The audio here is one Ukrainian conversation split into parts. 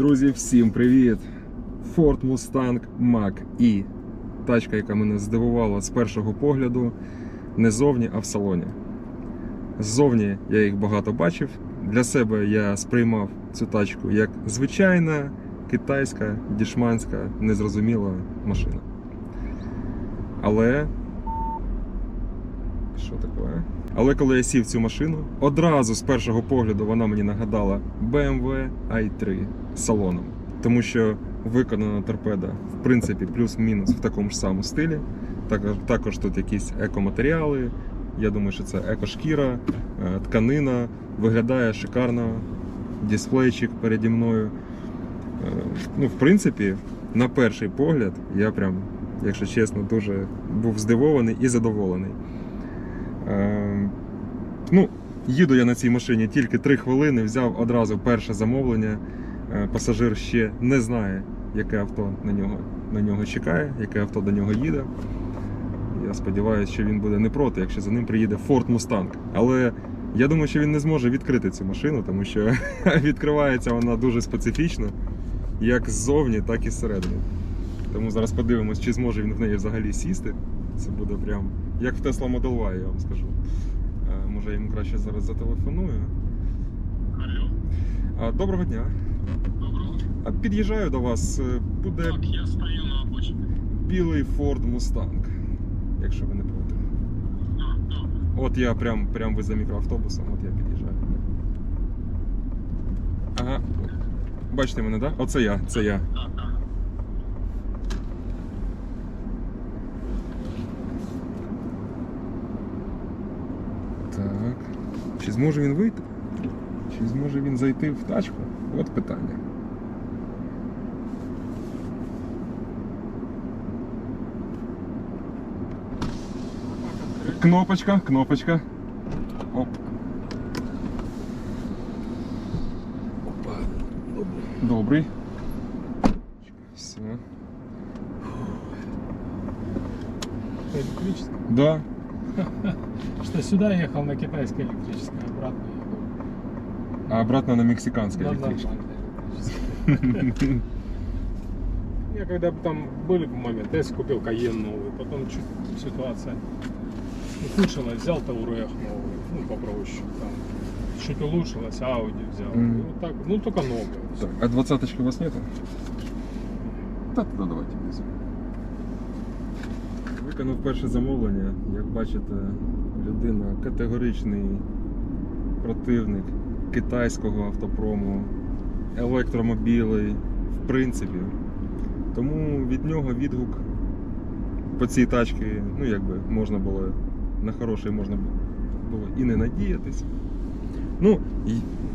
Друзі, всім привіт! Ford Mustang Mach-E. Тачка, яка мене здивувала з першого погляду, не зовні, а в салоні. Ззовні я їх багато бачив. Для себе я сприймав цю тачку як звичайна китайська, дішманська, незрозуміла машина. Але. Що таке? Але коли я сів в цю машину, одразу з першого погляду вона мені нагадала BMW i3 з салоном. Тому що виконана торпеда, в принципі, плюс-мінус в такому ж самому стилі. Також, також тут якісь екоматеріали. Я думаю, що це екошкіра, е, тканина. Виглядає шикарно. Дисплейчик переді мною. Е, Ну, в принципі, на перший погляд, я прям, якщо чесно, дуже був здивований і задоволений. Е, Ну, їду я на цій машині тільки 3 хвилини, взяв одразу перше замовлення. Е, Пасажир ще не знає, яке авто на нього, на нього чекає, яке авто до нього їде. Я сподіваюся, що він буде не проти, якщо за ним приїде Ford Mustang. Але я думаю, що він не зможе відкрити цю машину, тому що відкривається вона дуже специфічно, як ззовні, так і зсередини. Тому зараз подивимось, чи зможе він в неї взагалі сісти. Це буде прям як в Tesla Model Y, я вам скажу. Е, Може я йому краще зараз зателефоную. Алло, Доброго дня. доброго. А Під'їжджаю до вас. е, Буде Так, я стою на обочині. білий Ford Mustang, якщо ви не проти. Так, так. От я прям, прям ви за мікроавтобусом, от я під'їжджаю. Ага. Бачите мене, так? Да? Оце я, це я. Так. Так. Зможе він вийти? Чи зможе він зайти в тачку? От питання. Кнопочка, кнопочка. Оп. Опа. Добрий. Все. Электрическая. Да. Что сюда ехал на китайской электрической, обратно еду. А обратно на мексиканской на электричке. нормальной электрической. Я когда бы там были бы моменты, я себе купил Каен новый, потом чуть ситуация ухудшилась, взял Таурех новый, ну попроще, там чуть улучшилась, Ауди взял. Мгм. И вот так, ну только новые. Так, а двадцаточки у вас нету? Та тогда давайте без. Виконав перше замовлення. Як бачите, людина категоричний противник китайського автопрому, електромобілей, в принципі. Тому від нього відгук по цій тачці, ну якби можна було на хороший можна було і не надіятись. Ну,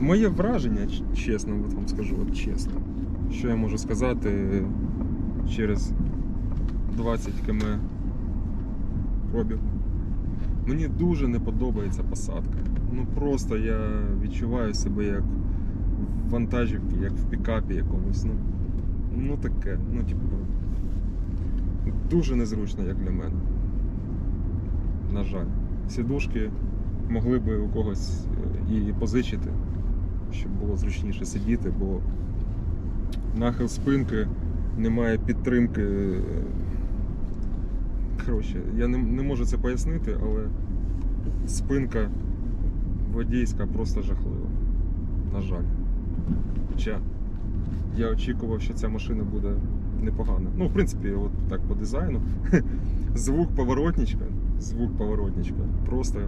моє враження, чесно, вам скажу, от чесно, що я можу сказати через 20 км пробігу. Мені дуже не подобається посадка. Ну просто я відчуваю себе як в вантажівці, як в пікапі якомусь. Ну, ну таке, ну типу. Дуже незручно, як для мене. На жаль. Сідушки могли би у когось е, і позичити, щоб було зручніше сидіти, бо нахил спинки немає підтримки. е, Коротше, я не, не можу це пояснити, але спинка водійська просто жахлива. На жаль. Хоча я очікував, що ця машина буде непогана. Ну, в принципі, от так по дизайну. Звук поворотничка, звук поворотничка. Просто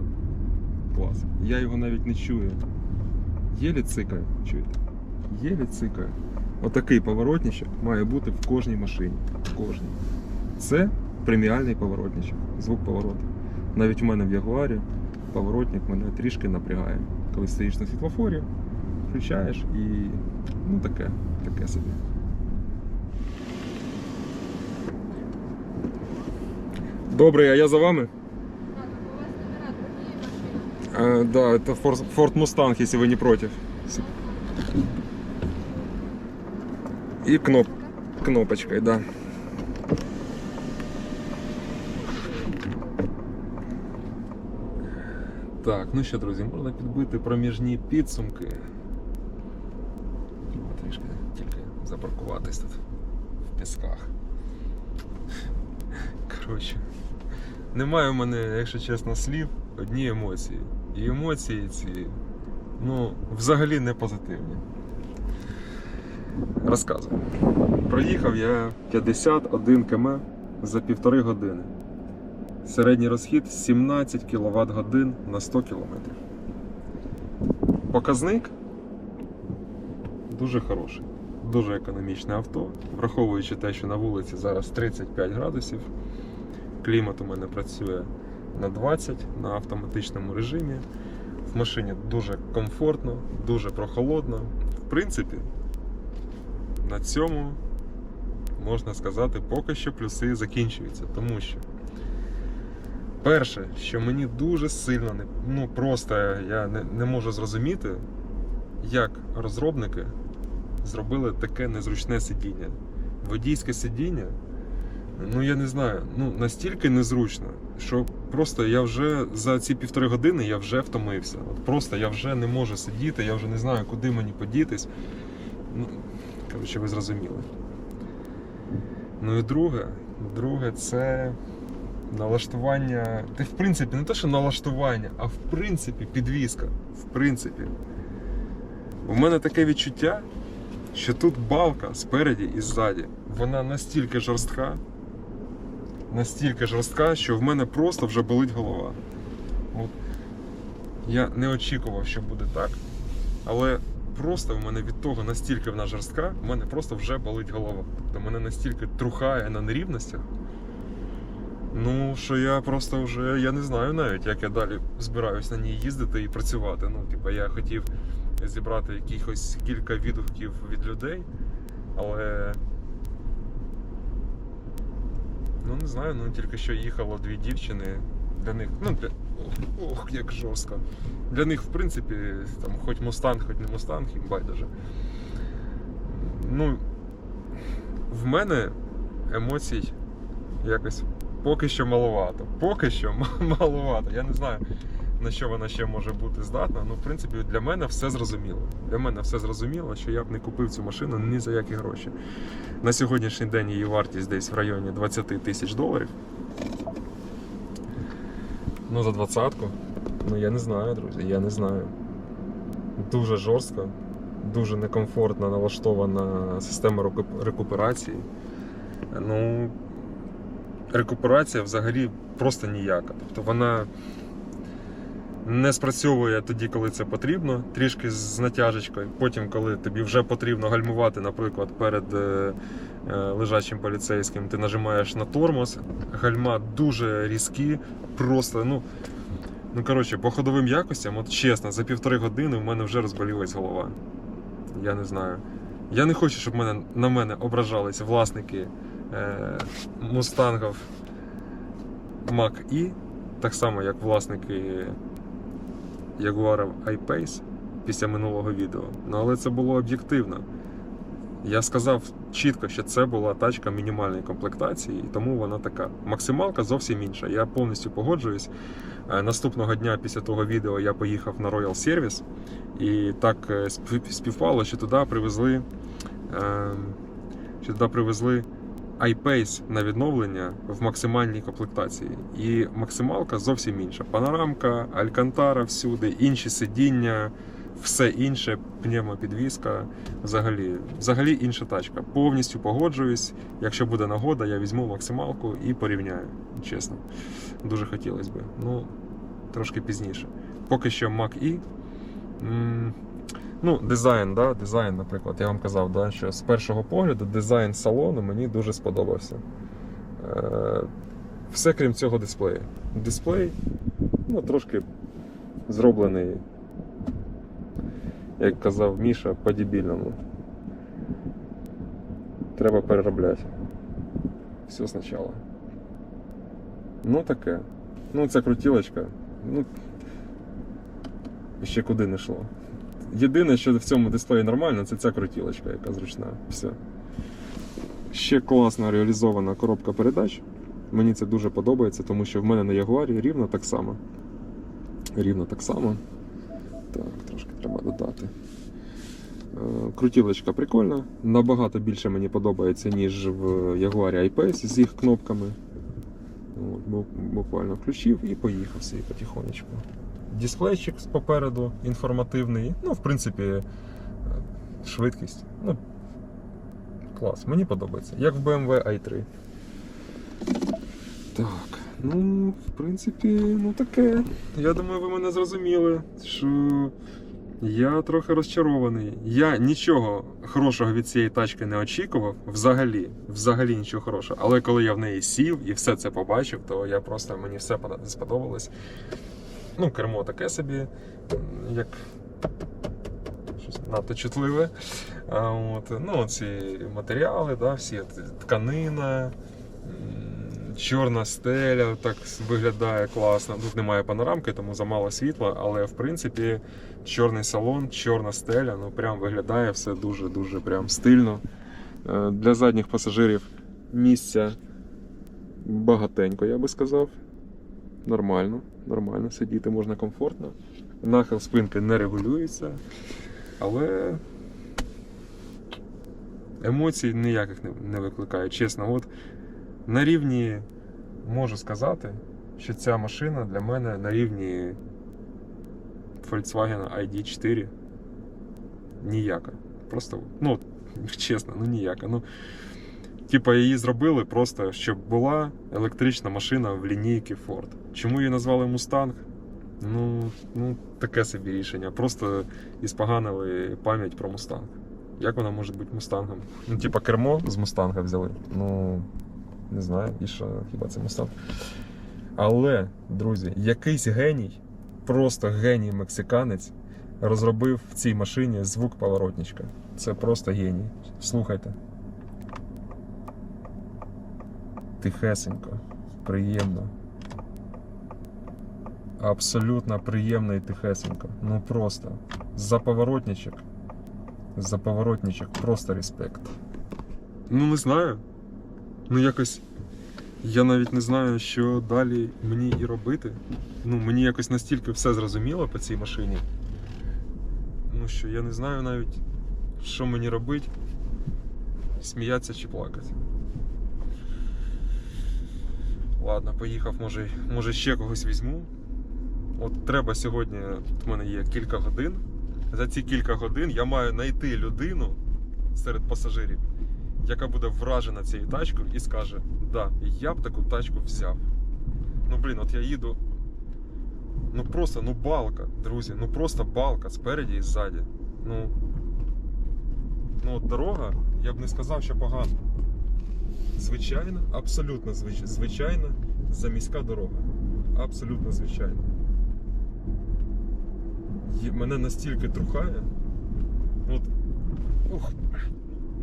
клас. Я його навіть не чую. Єлі цикає, чуєте? Єлі цикає. Отакий поворотничок має бути в кожній машині. В кожній. Це преміальний поворотничок, звук повороту. Навіть у мене в Ягуарі поворотник мене трішки напрягає. Коли стоїш на світлофорі, включаєш і ну таке, таке собі. Добрый, а я за вами? А, да, это Фор- Ford Mustang, если вы не против. И кноп... кнопочкой, да. Так, ну що, друзі, можна підбити проміжні підсумки. Трішки тільки припаркуватись тут в пісках. Коротше, немає в мене, якщо чесно, слів, одні емоції. І емоції ці, ну, взагалі не позитивні. Розказую. Проїхав я 51 км за півтори години. Середній розхід 17 кВт годин на 100 км. Показник дуже хороший, дуже економічне авто, враховуючи те, що на вулиці зараз 35 градусів, клімат у мене працює на 20 на автоматичному режимі. В машині дуже комфортно, дуже прохолодно. В принципі, на цьому можна сказати, поки що плюси закінчуються, тому що. Перше, що мені дуже сильно не ну просто я не, не можу зрозуміти, як розробники зробили таке незручне сидіння. Водійське сидіння, ну я не знаю, ну настільки незручно, що просто я вже за ці півтори години я вже втомився. От просто я вже не можу сидіти, я вже не знаю, куди мені подітись. Ну, коротше, ви зрозуміли. Ну і друге, друге, це налаштування. Та в принципі, не те, що налаштування, а в принципі підвізка. В принципі. У мене таке відчуття, що тут балка спереді і ззаді. Вона настільки жорстка, настільки жорстка, що в мене просто вже болить голова. От. Я не очікував, що буде так. Але просто в мене від того настільки вона жорстка, в мене просто вже болить голова. Тобто мене настільки трухає на нерівностях. Ну, що я просто вже я не знаю навіть, як я далі збираюсь на ній їздити і працювати. Ну, типа, я хотів зібрати якихось кілька відгуків від людей, але. Ну, не знаю, ну тільки що їхало дві дівчини. Для них, ну, для... ох, як жорстко. Для них, в принципі, там, хоч мустанг, хоч не мустанг, їм байдуже. Ну, в мене емоцій якось поки що маловато. Поки що маловато. Я не знаю, на що вона ще може бути здатна. Ну, в принципі, для мене все зрозуміло. Для мене все зрозуміло, що я б не купив цю машину ні за які гроші. На сьогоднішній день її вартість десь в районі 20 тисяч доларів. Ну, за двадцятку. Ну, я не знаю, друзі, я не знаю. Дуже жорстко, дуже некомфортно налаштована система рекуперації. Ну, рекуперація взагалі просто ніяка. Тобто вона не спрацьовує тоді, коли це потрібно, трішки з натяжечкою. Потім, коли тобі вже потрібно гальмувати, наприклад, перед е, е, лежачим поліцейським, ти нажимаєш на тормоз, гальма дуже різкі, просто, ну. Ну, коротше, по ходовим якостям, от чесно, за півтори години в мене вже розболілась голова. Я не знаю. Я не хочу, щоб мене, на мене ображались власники е, мустангів Mach E, так само як власники Jaguar I-Pace після минулого відео. Ну, але це було об'єктивно. Я сказав чітко, що це була тачка мінімальної комплектації, і тому вона така. Максималка зовсім інша. Я повністю погоджуюсь. Е, Наступного дня після того відео я поїхав на Royal Service, і так е, співпало, що туди привезли, е, що туди привезли iPace на відновлення в максимальній комплектації. І максималка зовсім інша. Панорамка, алькантара всюди, інші сидіння, все інше, пневмопідвізка. Взагалі, взагалі інша тачка. Повністю погоджуюсь. Якщо буде нагода, я візьму максималку і порівняю. Чесно. Дуже хотілося б. Ну, трошки пізніше. Поки що Mac E. Ну, дизайн, да? дизайн, наприклад, я вам казав, да, що з першого погляду дизайн салону мені дуже сподобався. Е, все крім цього дисплею. Дисплей ну, трошки зроблений, як казав Міша, по-дебільному. Треба переробляти. Все спочатку. Ну таке. Ну, це крутілочка. Ну, ще куди не йшло. Єдине, що в цьому дисплеї нормально, це ця крутілочка, яка зручна. Все. Ще класно реалізована коробка передач. Мені це дуже подобається, тому що в мене на Ягуарі рівно так само. Рівно так само. Так, трошки треба додати. Крутілочка прикольна, набагато більше мені подобається, ніж в Jaguar I-Pace з їх кнопками. От, буквально включив і поїхав собі потихонечку. Дисплейчик попереду інформативний. Ну, в принципі, е, швидкість. Ну, клас, мені подобається. Як в BMW i3. Так, ну, в принципі, ну таке. Я думаю, ви мене зрозуміли, що я трохи розчарований. Я нічого хорошого від цієї тачки не очікував. Взагалі, взагалі нічого хорошого. Але коли я в неї сів і все це побачив, то я просто мені все сподобалось. Ну, кермо таке собі, як щось надто чутливе. А, от, ну, ці матеріали, да, всі тканина. Чорна стеля так виглядає класно. Тут немає панорамки, тому замало світла, але в принципі чорний салон, чорна стеля, ну прям виглядає все дуже-дуже прям стильно. Е, Для задніх пасажирів місця багатенько, я би сказав. Нормально, нормально, сидіти можна комфортно. Нахил спинки не регулюється, але емоцій ніяких не, викликає. Чесно, от на рівні можу сказати, що ця машина для мене на рівні Volkswagen ID4 ніяка. Просто, ну, чесно, ну ніяка. Ну, типа її зробили просто, щоб була електрична машина в лінійці Ford. Чому її назвали Mustang? Ну, ну, таке собі рішення. Просто іспоганили пам'ять про Mustang. Як вона може бути мустангом? Ну, типа кермо з мустанга взяли. Ну, не знаю, і що, хіба це мустанг. Але, друзі, якийсь геній, просто геній мексиканець, розробив в цій машині звук поворотничка. Це просто геній. Слухайте. Тихесенько, приємно. Абсолютно приємно і тихесенько. Ну просто. За поворотничок. За поворотничок просто респект. Ну, не знаю. Ну, якось. Я навіть не знаю, що далі мені і робити. Ну, мені якось настільки все зрозуміло по цій машині. Ну що, я не знаю навіть, що мені робити. Сміятися чи плакати. Ладно, поїхав, може, може ще когось візьму. От треба сьогодні, от в мене є кілька годин. За ці кілька годин я маю знайти людину серед пасажирів, яка буде вражена цією тачкою і скаже: Да, я б таку тачку взяв. Ну блін, от я їду. Ну просто, ну балка, друзі, ну просто балка спереді і ззаді. Ну, ну от дорога, я б не сказав, що погана. Звичайна, абсолютно звичайна заміська дорога. Абсолютно звичайна. Мене настільки трухає. От. Ух.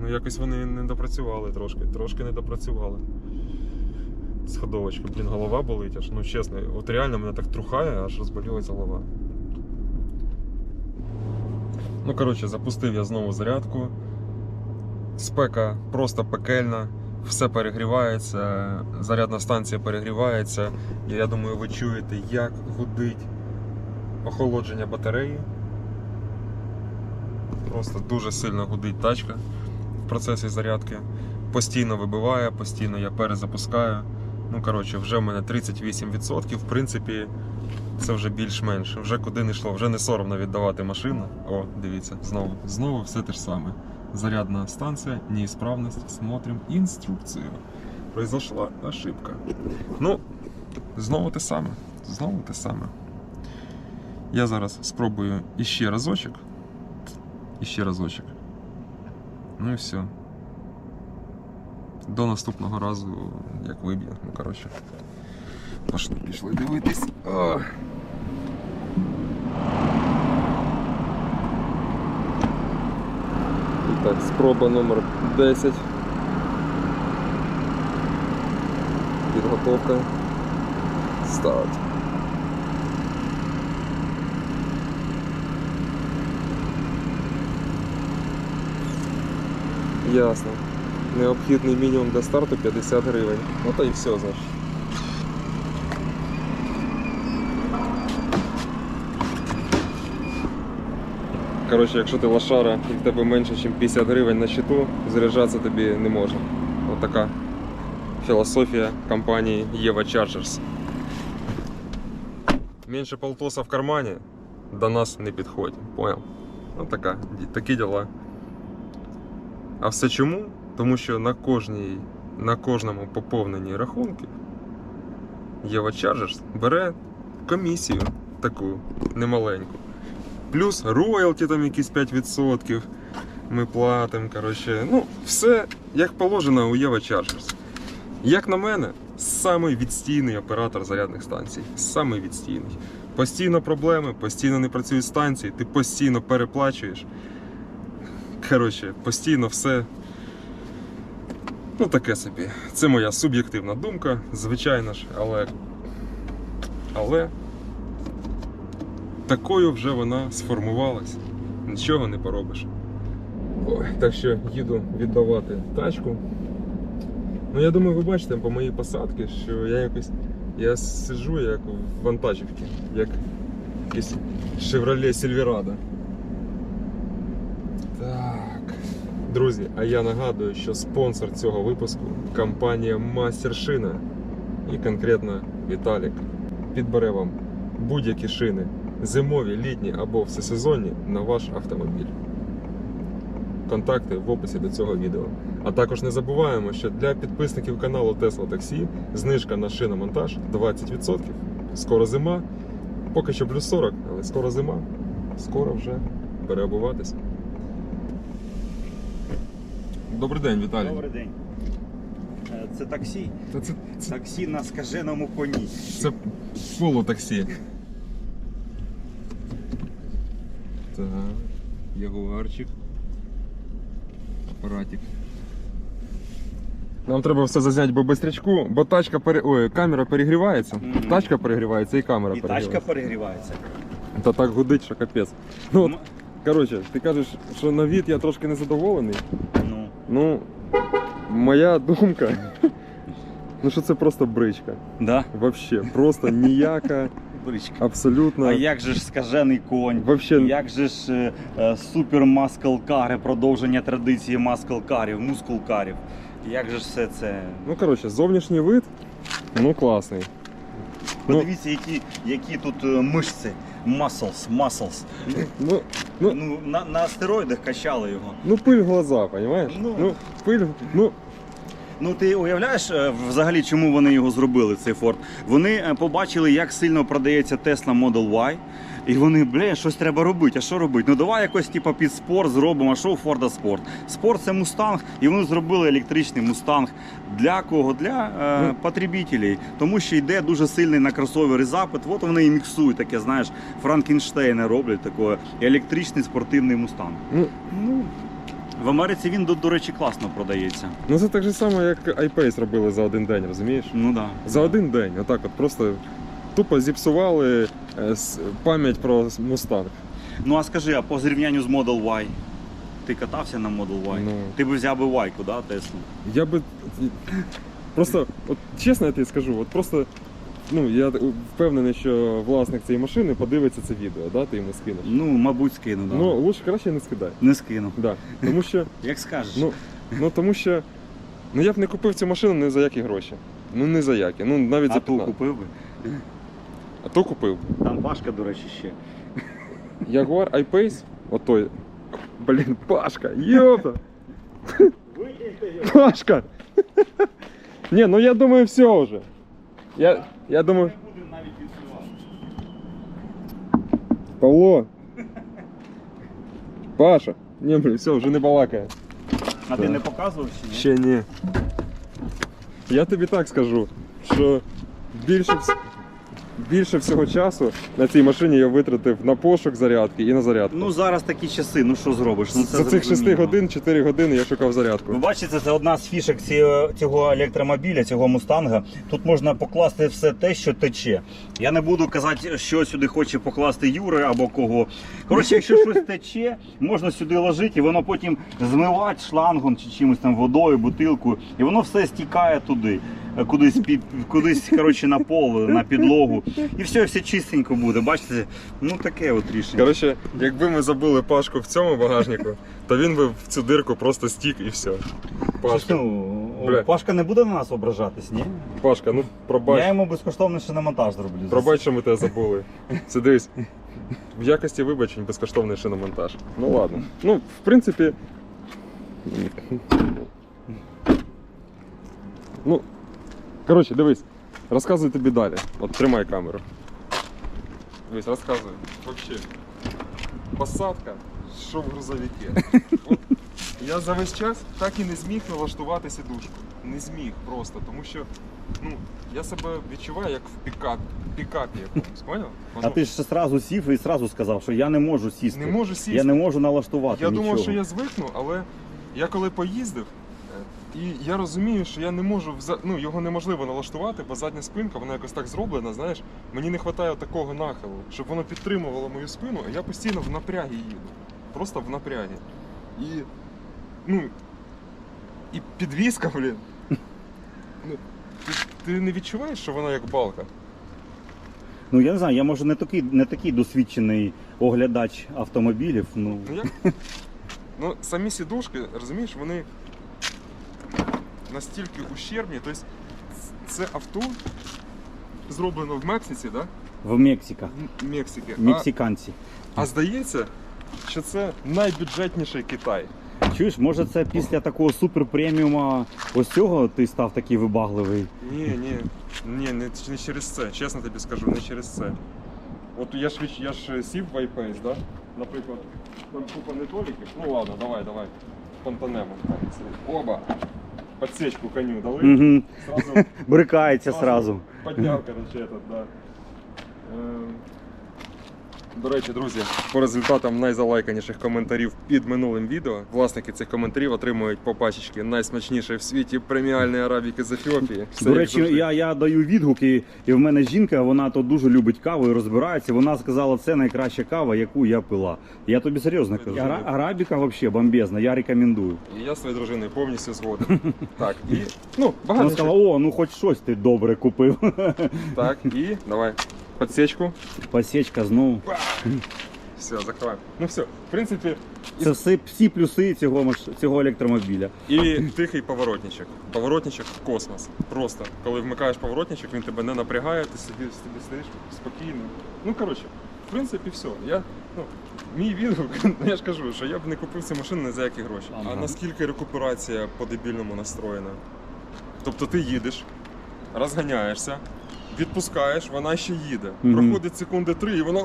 Ну якось вони не допрацювали трошки. Трошки не допрацювали. З ходовочки, блін, голова болить аж. Ну чесно, от реально мене так трухає, аж розболілась голова. Ну, коротше, запустив я знову зарядку. Спека просто пекельна, все перегрівається, зарядна станція перегрівається. І я думаю, ви чуєте, як гудить охолодження батареї. Просто дуже сильно гудить тачка в процесі зарядки. Постійно вибиває, постійно я перезапускаю. Ну, коротше, вже в мене 38%. В принципі, це вже більш-менш. Вже куди не йшло, вже не соромно віддавати машину. О, дивіться, знову. Знову все те ж саме. Зарядна станція, неисправність, смотрим інструкцію. Произошла ошибка. Ну, знову те саме. Знову те саме. Я зараз спробую іще разочок. Іще разочок. Ну і все. До наступного разу, як виб'є. Ну, коротше. Пішли дивитись. О! Так, спроба номер 10. Підготовка. Старт. Ясно. Необхідний мінімум для старту 50 гривень. Ну та і все, значить. Коротше, якщо ти лошара і в тебе менше, ніж 50 гривень на счету, заряджатися тобі не можна. Ось така філософія компанії Єва Chargers. Менше полтоса в кармані до нас не підходь. Понял? Ну така, такі діла. А все чому? Тому що на кожній, на кожному поповненні рахунків Єва Chargers бере комісію таку немаленьку. Плюс роялті там якісь 5% ми платимо. Коротше, ну, все як положено у Єва Chargers. Як на мене, самий відстійний оператор зарядних станцій. Самий відстійний. Постійно проблеми, постійно не працюють станції, ти постійно переплачуєш. Коротше, постійно все. Ну, таке собі. Це моя суб'єктивна думка, звичайно ж, але. Але такою вже вона сформувалась. Нічого не поробиш. Ой, так що їду віддавати тачку. Ну, я думаю, ви бачите по моїй посадці, що я якось. Я сиджу як в вантажівці, як якийсь Chevrolet Silverado. Так. Друзі, а я нагадую, що спонсор цього випуску компанія Мастершина. І конкретно Віталік підбере вам будь-які шини зимові, літні або всесезонні на ваш автомобіль. Контакти в описі до цього відео. А також не забуваємо, що для підписників каналу Tesla Taxi знижка на шиномонтаж 20%. Скоро зима, поки що плюс 40, але скоро зима. Скоро вже переобуватися. Добрий день, Віталій. Добрий день. Е, Це таксі. Та це, це, Таксі на скаженому коні. це полутаксі. Так, ягуарчик. Апаратик. Нам треба все зазняти по бистрячку, бо тачка пере... Ой, камера перегрівається. Мгм. Тачка перегрівається і камера І перегрівається. тачка перегрівається. Та так гудить, що капець. Ну, от, Ну, коротше, ти кажеш, що на від я трошки незадоволений. ну, Ну, моя думка, ну що це просто бричка. да. Вообще, просто ніяка, Бричка. абсолютно. А як же ж скажений конь? Вообще, Як же ж е, е, супер маскл-кари, продовження традиції маскл-карів, мускул-карів? Як же ж все це? ну коротше, зовнішній вид, ну класний. Ну, Подивіться, які, які тут е, мишці. Muscles, muscles. ну, ну, Ну, на, на астероїдах качали його. ну пиль в глаза, понимаєш? Ну. Ну, пиль, ну, Ну ти уявляєш е, взагалі, чому вони його зробили, цей Ford? Вони е, побачили, як сильно продається Tesla Model Y. І вони, бля, щось треба робити. А що робити? Ну давай якось типу, під спорт зробимо. А що у Форда спорт? Спорт це мустанг, і вони зробили електричний мустанг. Для кого? Для е, Ну. потребителей. Тому що йде дуже сильний на кросовери запит. От вони і міксують таке, знаєш, Франкенштейна роблять таке електричний спортивний мустанг. ну, Ну, в Америці він, до, до речі, класно продається. ну це так же само, як iPace робили за один день, розумієш? Ну да. За один день, отак от просто тупо зіпсували е, пам'ять про Мустанг. Ну а скажи, а по зрівнянню з Model Y? Ти катався на Model Y? Ну. Ти би взяв би Y-ку, да, Теслу? Я би. Просто, от чесно я тобі скажу, от просто. Ну, я впевнений, що власник цієї машини подивиться це відео, да? ти йому скинеш. Ну, мабуть, скину, да. Ну, лучше краще не скидай. Не скину. Да. Тому що, Як скажеш. ну, ну, тому що ну, я б не купив цю машину ні за які гроші. Ну, не за які. Ну, навіть а за ту 15. купив би? А то купив. Там Пашка, до речі, ще. Jaguar I-Pace, отой. Блін, Пашка, йопта! Пашка! Ні, ну я думаю, все вже. Я, я думаю. Не буде навіть відсувати. Павло. Паша. Ні, блін, все, вже не балакає. А ти Так. не показував ще? ні? Ще ні. Я тобі так скажу, що більше, вс- більше всього часу на цій машині я витратив на пошук зарядки і на зарядку. Ну зараз такі часи, ну що зробиш? Ну, це За цих 6 зрозуміло. годин 4 години я шукав зарядку. Ви бачите, це одна з фішок ці- цього електромобіля, цього мустанга. Тут можна покласти все те, що тече. Я не буду казати, що сюди хоче покласти Юра або кого. Коротше, якщо щось тече, можна сюди ложити, і воно потім змивати шлангом чи чимось там водою, бутилкою, і воно все стікає туди. Кудись під кудись коротше, на пол, на підлогу. І все, все чистенько буде. Бачите, ну таке от рішення. Коротше, якби ми забули Пашку в цьому багажнику, то він би в цю дирку просто стік і все. Пашка, Бля. Пашка не буде на нас ображатись, ні? Пашка, ну пробач. Я йому безкоштовно ще на монтаж зроблю. Пробач, що ми тебе забули. Це дивись. В якості вибачень безкоштовний шиномонтаж. Ну ладно. Ну, в принципі. Ну, коротше, дивись, розказую тобі далі. От тримай камеру. Дивись, розказую. Вообще. Посадка, що в грузовике. От я за весь час так і не зміг налаштувати сідушку. Не зміг просто, тому що ну, я себе відчуваю як в пікап, пікапі якомусь, поняв? А ти ж сразу сів і сразу сказав, що я не можу сісти. не можу сісти. Я не можу налаштувати. Я нічого. думав, що я звикну, але я коли поїздив, і я розумію, що я не можу вза- ну, його неможливо налаштувати, бо задня спинка, вона якось так зроблена, знаєш, мені не вистачає такого нахилу, щоб воно підтримувало мою спину, а я постійно в напрягі їду. Просто в напрягі. І. Ну. І підвізка, блін. Ну, ти, ти не відчуваєш, що вона як балка? Ну я не знаю, я може не такий, не такий досвідчений оглядач автомобілів. Ну Ну як? Ну, самі сідушки, розумієш, вони настільки ущербні. Тобто це авто зроблено в Мексиці, да? в Мексика. В Мексиці. А, Мексиканці. а здається, що це найбюджетніший Китай. Чуєш, може це після такого супер преміума ось цього ти став такий вибагливий. Ні, ні, ні, не, не через це. Чесно тобі скажу, не через це. От я ж я ж сів в iPace, да? Наприклад, там купа недоліків. Ну ладно, давай, давай. Понтанемо. Оба. Подсечку коню дали. Угу. Сразу Брикається сразу. Поднял, короче, этот, да. До речі, друзі, по результатам найзалайканіших коментарів під минулим відео власники цих коментарів отримують по пачечки найсмачнішої в світі преміальної арабіки з Ефіопії. Все До речі, я, я даю відгуки, і в мене жінка, вона то дуже любить каву і розбирається. Вона сказала, це найкраща кава, яку я пила. Я тобі серйозно кажу. Ара- арабіка взагалі бомбезна, я рекомендую. І я своєю дружиною повністю згоден. Так, і ну, Вона багато. сказала, о, ну хоч щось ти добре купив. Так, і давай. Подсечку. Посічка знову. Все, закриваємо. Ну все, в принципі, Це всі, всі плюси цього, маш- цього електромобіля. І тихий поворотничок. Поворотничок космос. Просто коли вмикаєш поворотничок, він тебе не напрягає, ти собі, собі стоїш спокійно. Ну коротше, в принципі, все. Я, ну, мій відгук, ну, я ж кажу, що я б не купив цю машину ні за які гроші. Ага. А наскільки рекуперація по-дебільному настроєна? Тобто ти їдеш, розганяєшся, відпускаєш, вона ще їде. Мгм. Проходить секунди три, і вона.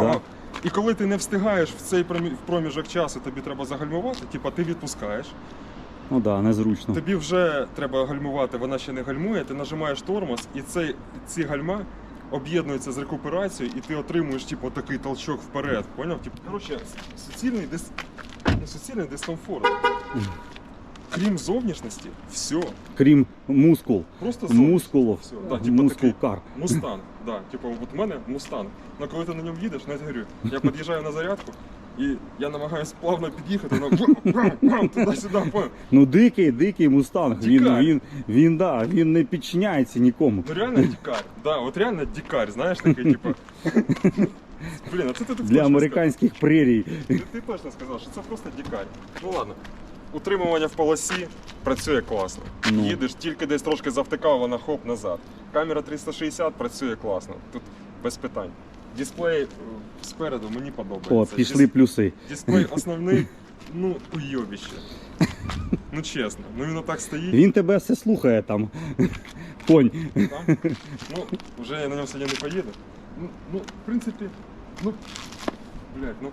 Да. І коли ти не встигаєш в цей промі- проміжок часу, тобі треба загальмувати, типа ти відпускаєш. Ну так, да, незручно. Тобі вже треба гальмувати, вона ще не гальмує, ти нажимаєш тормоз, і цей, ці гальма об'єднуються з рекуперацією, і ти отримуєш типу, такий толчок вперед. Поняв? Типу, коротше, суцільний, дис... ну, суцільний дискомфорт. Крім зовнішності, все. Крім мускул. Просто зовнішність. Мускулов. Все, да, типу Мускул кар. Мустанг. Да, типу, от у мене мустанг. Ну коли ти на ньому їдеш, не говорю, я під'їжджаю на зарядку. І я намагаюся плавно під'їхати, воно туди-сюди? Ну дикий, дикий мустанг. Він, Дикар. він, він, да, він не підчиняється нікому. Ну реально дикарь. Да, от реально дикарь, знаєш, такий, типу. Блін, а це ти, ти Для точно американських прерій. сказав. Ти, ти точно сказав, що це просто дикарь. Ну ладно. Утримування в полосі працює класно. Ну. Їдеш, тільки десь трошки завтикав, вона хоп назад. Камера 360 працює класно. Тут без питань. Дисплей е, спереду мені подобається. О, пішли Дис- плюси. Дисплей основний, ну, уйобище. Ну чесно, ну він отак стоїть. Він тебе все слухає там. Конь. Там? Ну, вже я на ньому сьогодні не поїду. Ну, ну, в принципі, ну, блядь, ну.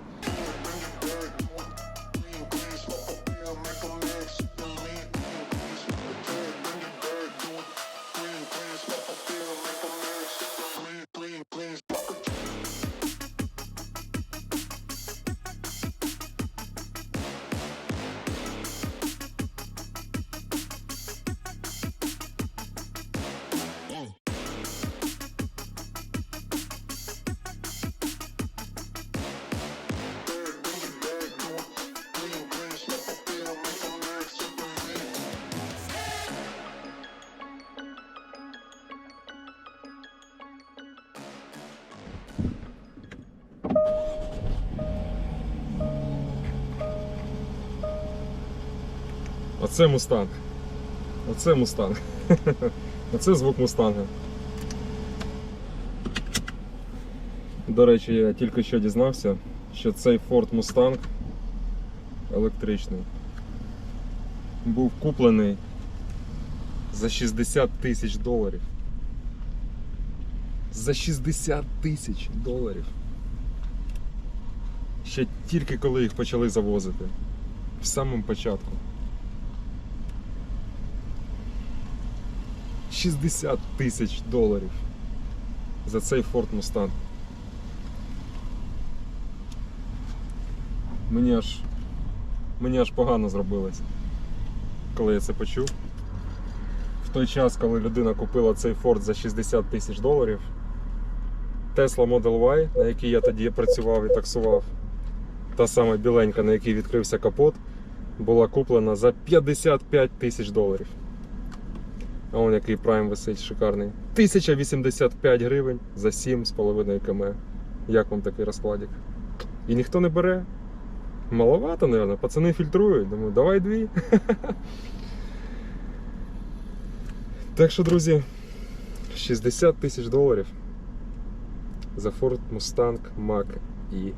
Оце мустанг. Оце мустанг. Оце звук мустанга. До речі, я тільки що дізнався, що цей Ford Mustang електричний був куплений за 60 тисяч доларів. За 60 тисяч доларів. Ще тільки коли їх почали завозити. В самому початку. 60 тисяч доларів за цей Ford Mustang. Мені аж, мені аж погано зробилось, коли я це почув. В той час, коли людина купила цей Ford за 60 тисяч доларів, Tesla Model Y, на якій я тоді працював і таксував, та сама біленька, на якій відкрився капот, була куплена за 55 тисяч доларів. А он який прайм висить шикарний. 1085 гривень за 7,5 км. Як вам такий розкладик? І ніхто не бере. Маловато, мабуть. Пацани фільтрують. Думаю, давай дві. Так що, друзі, 60 тисяч доларів за Ford Mustang Mach E.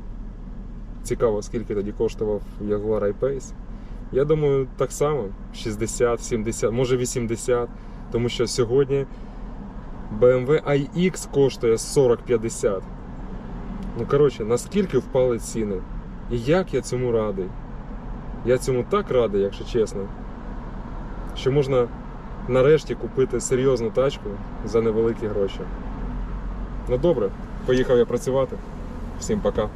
Цікаво, скільки тоді коштував Jaguar I-Pace. Я думаю, так само 60, 70, може 80. Тому що сьогодні BMW iX коштує 40-50. Ну, коротше, наскільки впали ціни? І як я цьому радий? Я цьому так радий, якщо чесно. Що можна нарешті купити серйозну тачку за невеликі гроші. Ну добре, поїхав я працювати. Всім пока.